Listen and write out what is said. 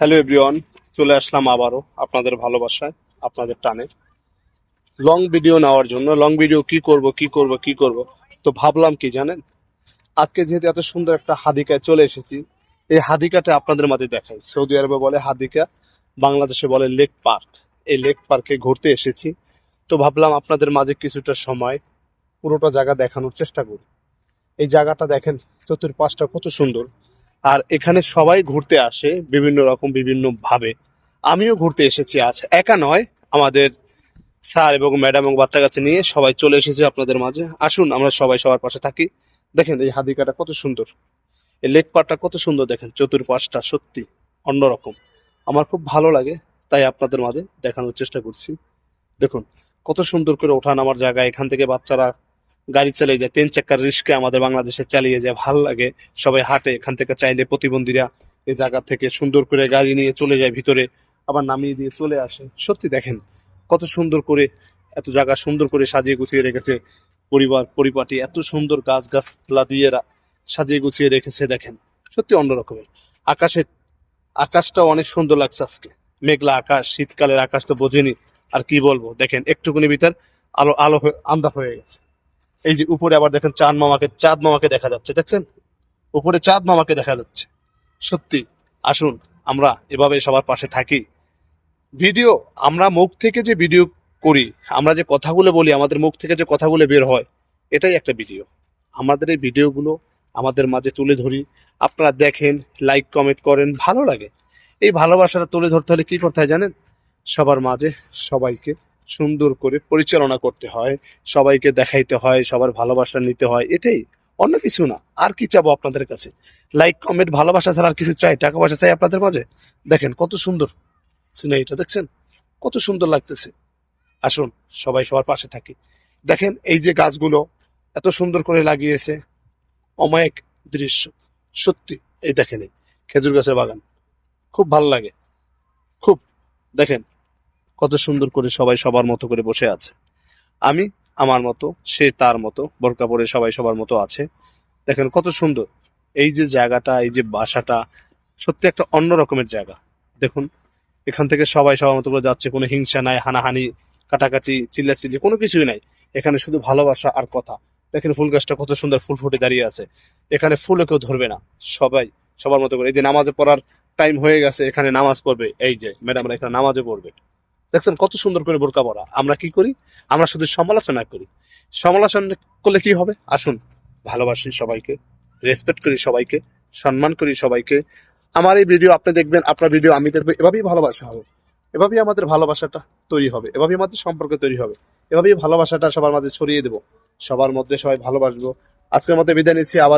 Hello everyone চলে আসলাম আবারও আপনাদের ভালোবাসায়, আপনাদের টানে। লং ভিডিও নেওয়ার জন্য লং ভিডিও কি করব কি করব কি করব, তো ভাবলাম কি জানেন? আজকে যেহেতু এত সুন্দর একটা হাদিকায় চলে এসেছি, এই হাদিকাটা আপনাদের মাঝে দেখাই। সৌদি আরবে বলে হাদিকা, বাংলাদেশে বলে লেক পার্ক। এই লেক পার্কে ঘুরতে এসেছি, তো ভাবলাম আপনাদের মাঝে কিছুটা সময়, পুরোটা জায়গা দেখানোর চেষ্টা করি। এই জায়গাটা দেখেন, চতুর্পাশটা কত সুন্দর। আর এখানে সবাই ঘুরতে আসে বিভিন্ন রকম, বিভিন্ন ভাবে। আমিও ঘুরতে এসেছি আজ। একা নয়, আমাদের স্যার এবং ম্যাডাম এবং বাচ্চা কাছে নিয়ে সবাই চলে এসেছে আপনাদের মাঝে। আসুন, আমরা সবাই সবার পাশে থাকি। দেখেন এই হাদিকাটা কত সুন্দর। এই লেক পাড়টা কত সুন্দর দেখেন, চতুর্পাশটা সত্যি অন্যরকম। আমার খুব ভালো লাগে, তাই আপনাদের মাঝে দেখানোর চেষ্টা করছি। দেখুন, কত সুন্দর করে ওঠান আমার জায়গা, এখান থেকে বাচ্চারা গাড়ি চালিয়ে যায় তিন চাকার রিস্কে আমাদের বাংলাদেশে চালিয়ে যায়, ভালো লাগে। সবাই হাঁটে, এখান থেকে চাইলে প্রতিবন্ধীরা এই জায়গা থেকে সুন্দর করে গাড়ি নিয়ে চলে যায় ভিতরে, আবার নামিয়ে দিয়ে চলে আসে। সত্যি দেখেন, কত সুন্দর করে, এত জায়গা সুন্দর করে সাজিয়ে গুছিয়ে রেখেছে পরিবার, পরিপাটি, এত সুন্দর গাছ গাছলা দিয়ে সাজিয়ে গুছিয়ে রেখেছে দেখেন। সত্যি অন্যরকমের আকাশে আকাশটা অনেক সুন্দর লাগছে আজকে। মেঘলা আকাশ, শীতকালের আকাশ তো বোঝেনি, আর কি বলব? দেখেন একটুকুনি ভিতর আলো আলো আন্দা হয়ে গেছে। এই যে উপরে আবার দেখেন চাঁদ মামাকে চাঁদ মামাকে দেখা যাচ্ছে, দেখছেন? উপরে চাঁদ মামাকে দেখা যাচ্ছে। সত্যি, আসুন আমরা এভাবে সবার পাশে থাকি। ভিডিও, আমরা মুখ থেকে যে ভিডিও করি, আমরা যে কথাগুলো বলি, আমাদের মুখ থেকে যে কথাগুলো বের হয়, এটাই একটা ভিডিও। আমাদের এই ভিডিওগুলো আমাদের মাঝে তুলে ধরি। আপনারা দেখেন লাইক কমেন্ট করেন, ভালো লাগে। এই ভালোবাসাটা তুলে ধরতে হলে কি করতে হয় জানেন? সবার মাঝে সবাইকে সুন্দর করে পরিচালনা করতে হয়, সবাইকে দেখাইতে হয়, সবার ভালোবাসা নিতে হয়, এটাই। অন্য কিছু না। আর কি চাবো আপনাদের কাছে? লাইক কমেন্ট ভালোবাসা ছাড়া আর কিছু চাই? টাকা পয়সা চাই আপনাদের মাঝে? দেখেন, কত সুন্দর। সিনারিটা দেখছেন? কত সুন্দর লাগতেছে। আসুন, সবাই সবার পাশে থাকি। দেখেন, এই যে গাছগুলো এত সুন্দর করে লাগিয়েছে। অমায়িক দৃশ্য। সত্যি, এই দেখেন খেজুর গাছের বাগান। খুব ভালো লাগে। খুব, দেখেন। কত সুন্দর করে সবাই সবার মতো করে বসে আছে। আমি, আমার মতো, সে তার মতো, বোরকা পরে সবাই সবার মতো আছে। দেখেন কত সুন্দর। এই যে জায়গাটা, এই যে বাসাটা, সত্যি একটা অন্য রকমের জায়গা। দেখুন, এখান থেকে সবাই সবার মতো করে যাচ্ছে, কোনো হিংসা নাই, হানাহানি, কাটাকাটি, চিল্লাচিল্লি, কোনো কিছুই নাই। এখানে শুধু ভালোবাসা আর কথা। দেখেন ফুল গাছটা কত সুন্দর ফুল ফুটে দাঁড়িয়ে আছে। এখানে ফুলও কেউ ধরবে না। সবাই সবার মতো করে। এই যে নামাজে পড়ার টাইম হয়ে গেছে, এখানে নামাজ পড়বে। এই যে ম্যাডামরা এখানে নামাজে পড়বে। দেখছেন কত সুন্দর করে বোরকা পরা। আমরা কি করি? আমরা শুধু সমালোচনা করি। সমালোচনা করলে কি হবে? আসুন, ভালোবাসি সবাইকে রেসপেক্ট করি সবাইকে, সম্মান করি সবাইকে। আমার এই ভিডিও আপনি দেখবেন, আপনার ভিডিও আমি দেখব, এভাবেই ভালোবাসা হবে। এভাবেই আমাদের ভালোবাসাটা তৈরি হবে। এভাবেই আমাদের সম্পর্ক তৈরি হবে। এভাবেই ভালোবাসাটা সবার মাঝে ছড়িয়ে দেবো। সবার মধ্যে সবাই ভালোবাসবো। আজকের মধ্যে বিদায় নিচ্ছি, আবার